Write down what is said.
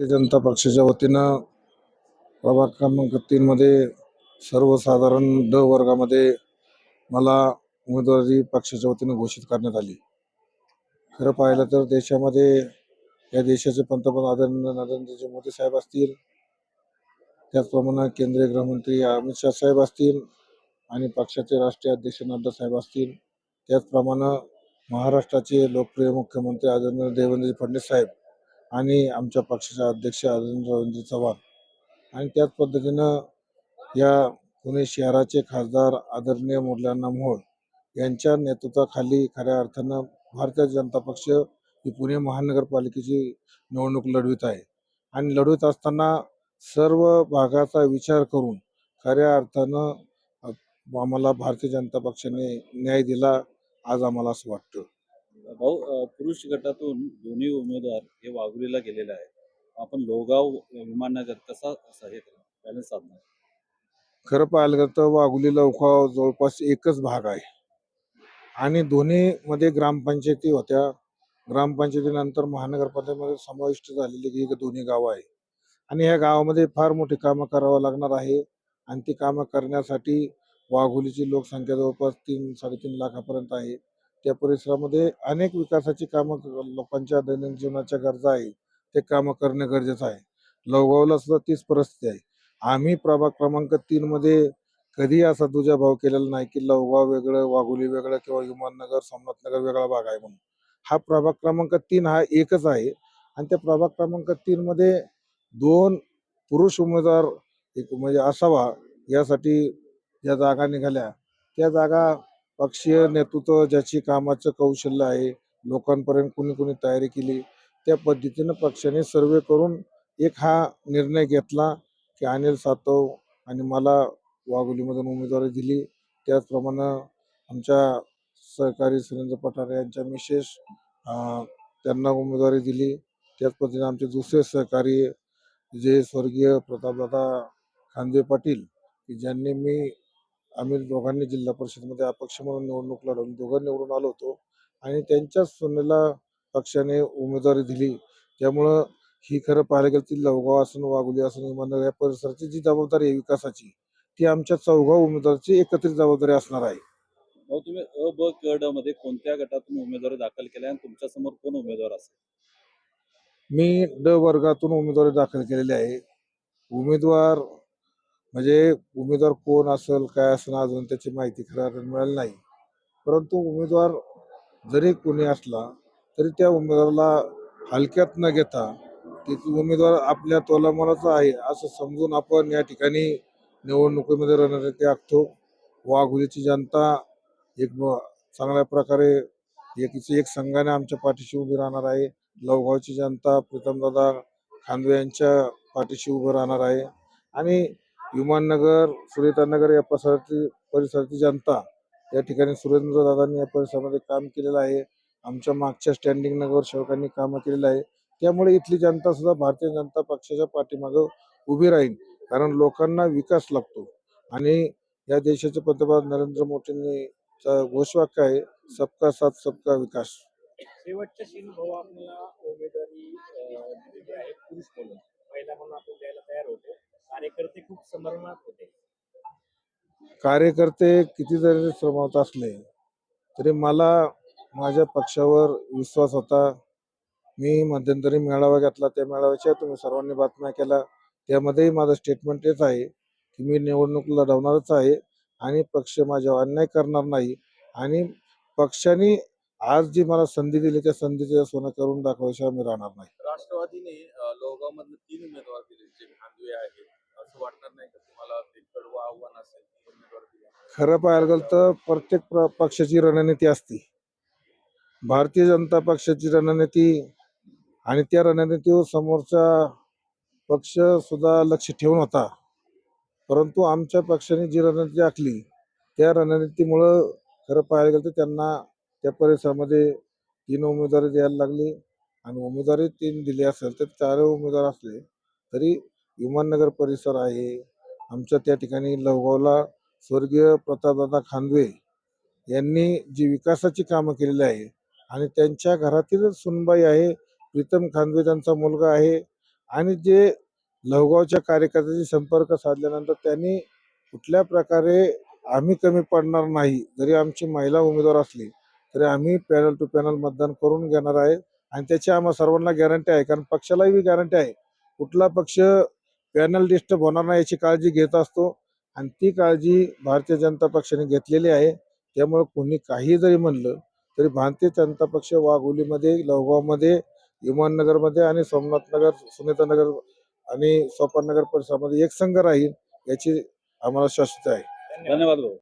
भारतीय जनता पक्षाच्या वतीनं प्रभाग क्रमांक तीनमध्ये सर्वसाधारण ड वर्गामध्ये मला उमेदवारी पक्षाच्या वतीनं घोषित करण्यात आली. खरं पाहिलं तर देशामध्ये या देशाचे पंतप्रधान आदरणीय नरेंद्रजी मोदी साहेब असतील त्याचप्रमाणे केंद्रीय गृहमंत्री अमित शाह साहेब असतील आणि पक्षाचे राष्ट्रीय अध्यक्ष नड्डा साहेब असतील त्याचप्रमाणे महाराष्ट्राचे लोकप्रिय मुख्यमंत्री आदरणीय देवेंद्र फडणवीस साहेब आणि आमच्या पक्षाचे अध्यक्ष अरविंद रवींद्र चव्हाण. आणि त्याच पद्धतीनं या पुणे शहराचे खासदार आदरणीय मुरल्यांना मोहोळ यांच्या नेतृत्वाखाली खऱ्या अर्थानं भारतीय जनता पक्ष ही पुणे महानगरपालिकेची निवडणूक लढवित आहे. आणि लढवित असताना सर्व भागाचा विचार करून खऱ्या अर्थानं आम्हाला भारतीय जनता पक्षाने न्याय दिला आज आम्हाला असं वाटतं. भाऊ पुरुष गटातून दोन्ही उमेदवार हे वाघुलीला गेलेले आहेत. आपण लोगाव विमाननगर कसा असा हे बॅलन्स साधणार खरं पाहायला तर वाघुली लवखाव जवळपास एकच भाग आहे. आणि दोन्ही मध्ये ग्रामपंचायती होत्या. ग्रामपंचायतीनंतर महानगरपालिकेमध्ये समाविष्ट झालेली ही दोन्ही गावं आहे आणि ह्या गावामध्ये फार मोठी कामं करावं लागणार आहे. आणि ती कामं करण्यासाठी वाघोलीची लोकसंख्या जवळपास तीन साडेतीन लाखापर्यंत आहे. त्या परिसरामध्ये अनेक विकासाची कामं लोकांच्या दैनंदिन जीवनाच्या गरजा आहे. ते कामं करणे गरजेचं आहे. लवगावला सुद्धा तीच परिस्थिती आहे. आम्ही प्रभाग क्रमांक तीन मध्ये कधी असा दुजाभाव केलेला नाही की लवगाव वेगळं वाघोली वेगळं किंवा विमाननगर सोमनाथनगर वेगळा भाग आहे म्हणून. हा प्रभाग क्रमांक तीन हा एकच आहे. आणि त्या प्रभाग क्रमांक तीन मध्ये दोन पुरुष उमेदवार एक म्हणजे असावा यासाठी ज्या जागा निघाल्या त्या जागा पक्षीय नेतृत्व ज्याची कामाचं कौशल्य आहे लोकांपर्यंत कुणी कुणी तयारी केली त्या पद्धतीनं पक्षाने सर्वे करून एक हा निर्णय घेतला की अनिल सातव आणि मला वाघोलीमधून उमेदवारी दिली. त्याचप्रमाणे आमच्या सहकारी सुरेंद्र पठारे यांच्या मिसेस त्यांना उमेदवारी दिली. त्याच पद्धतीने आमचे दुसरे सहकारी जे स्वर्गीय प्रतापदादा खांदे पाटील की ज्यांनी मी आम्ही दोघांनी जिल्हा परिषदमध्ये अपक्ष म्हणून निवडणूक लढवली. दोघं निवडून आलो होतो. आणि त्यांच्याच सुनेला पक्षाने उमेदवारी दिली. त्यामुळं ही खरं पाहायला गेलं ती लवगाव असून वाघोली असून इमाननगर या परिसराची जी जबाबदारी आहे विकासाची ती आमच्या चौघा उमेदवाराची एकत्रित जबाबदारी असणार आहे. तुम्ही अ ब क ड मध्ये कोणत्या गटातून उमेदवारी दाखल केल्या आणि तुमच्यासमोर कोण उमेदवार असेल? मी ड वर्गातून उमेदवारी दाखल केलेली आहे. उमेदवार म्हणजे उमेदवार कोण असेल काय असेल अजून त्याची माहिती खरं मिळाली नाही. परंतु उमेदवार जरी कोणी असला तरी त्या उमेदवाराला हलक्यात न घेता ते उमेदवार आपल्या तोलामोलाचा आहे असं समजून आपण या ठिकाणी निवडणुकीमध्ये रणनीती आखतो. वाघोलीची जनता एक चांगल्या प्रकारे एक एक संघाने आमच्या पाठीशी उभी राहणार आहे. लवगावची जनता प्रीतमदादा खांदवे यांच्या पाठीशी उभं राहणार आहे. आणि विमाननगर सुरेतानगर या परिसराची परिसराची जनता या ठिकाणी सुरेंद्र दादांनी या परिसरामध्ये काम केलेलं आहे. आमच्या मागच्या स्टँडिंग नगर सेवकांनी कामं केलेलं आहे. त्यामुळे इथली जनता सुद्धा भारतीय जनता पक्षाच्या पाठीमागं उभी राहील. कारण लोकांना विकास लागतो. आणि या देशाचे पंतप्रधान नरेंद्र मोदींनी घोषवाक्य आहे सबका साथ सबका विकास. शेवटच्या भाऊ आपल्याला उमेदवारी आहे पुरुष म्हणून. महिला म्हणून आपण द्यायला तयार होतो. कार्यकर्ते खूप समरणात होते. कार्यकर्ते किती जरी श्रमवत असले तरी मला माझ्या पक्षावर विश्वास होता. मी मध्यंतरी मेळावा घेतला. त्या मेळाव्याच्या तुम्ही सर्वांनी बातम्या केल्या. त्यामध्येही माझं स्टेटमेंट तेच आहे की मी निवडणूक लढवणारच आहे आणि पक्ष माझ्यावर अन्याय करणार नाही. आणि पक्षाने आज जी मला संधी दिली त्या संधीचं सोनं करून दाखवायशिवाय मी राहणार नाही. राष्ट्रवादीने लोहगाव तीन उमेदवार दिले जे आहेत. असं वाटणार नाही का तुम्हाला ते कडवं आव्हान असेल उमेदवार खरं पाहायला गेलं तर प्रत्येक प्र- पक्षाची रणनीती असते. भारतीय जनता पक्षाची रणनीती आणि त्या रणनीतीवर समोरचा पक्ष सुद्धा लक्ष ठेवून होता. परंतु आमच्या पक्षाने जी रणनीती आखली त्या रणनीतीमुळं खरं पाहायला गेलं तर त्यांना त्या परिसरामध्ये तीन उमेदवारी द्यायला लागली आणि उमेदवारी तीन दिली असेल तर चार उमेदवार असले तरी विमाननगर परिसर आहे. आमच्या त्या ठिकाणी लवगावला स्वर्गीय प्रतापदादा खांदवे यांनी जी विकासाची कामं केलेली आहे आणि त्यांच्या घरातील सुनबाई आहे प्रीतम खांदवे त्यांचा मुलगा आहे आणि जे लवगावच्या कार्यकर्त्याशी संपर्क साधल्यानंतर त्यांनी कुठल्या प्रकारे आम्ही कमी पडणार नाही जरी आमची महिला उमेदवार असली तरी आम्ही पॅनल टू पॅनल मतदान करून घेणार आहे आणि त्याची आम्हा सर्वांना गॅरंटी आहे कारण पक्षालाही गॅरंटी आहे. कुठला पक्ष पॅनल डिस्टर्ब होणार नाही याची काळजी घेत असतो. आणि ती काळजी भारतीय जनता पक्षाने घेतलेली आहे. त्यामुळे कोणी काही जरी म्हणलं तरी भारतीय जनता पक्ष वाघोलीमध्ये लवगावमध्ये विमाननगरमध्ये आणि सोमनाथनगर सुनीतानगर आणि सोपाननगर परिसरामध्ये एक संघ राहील याची आम्हाला शाश्वत आहे. धन्यवाद.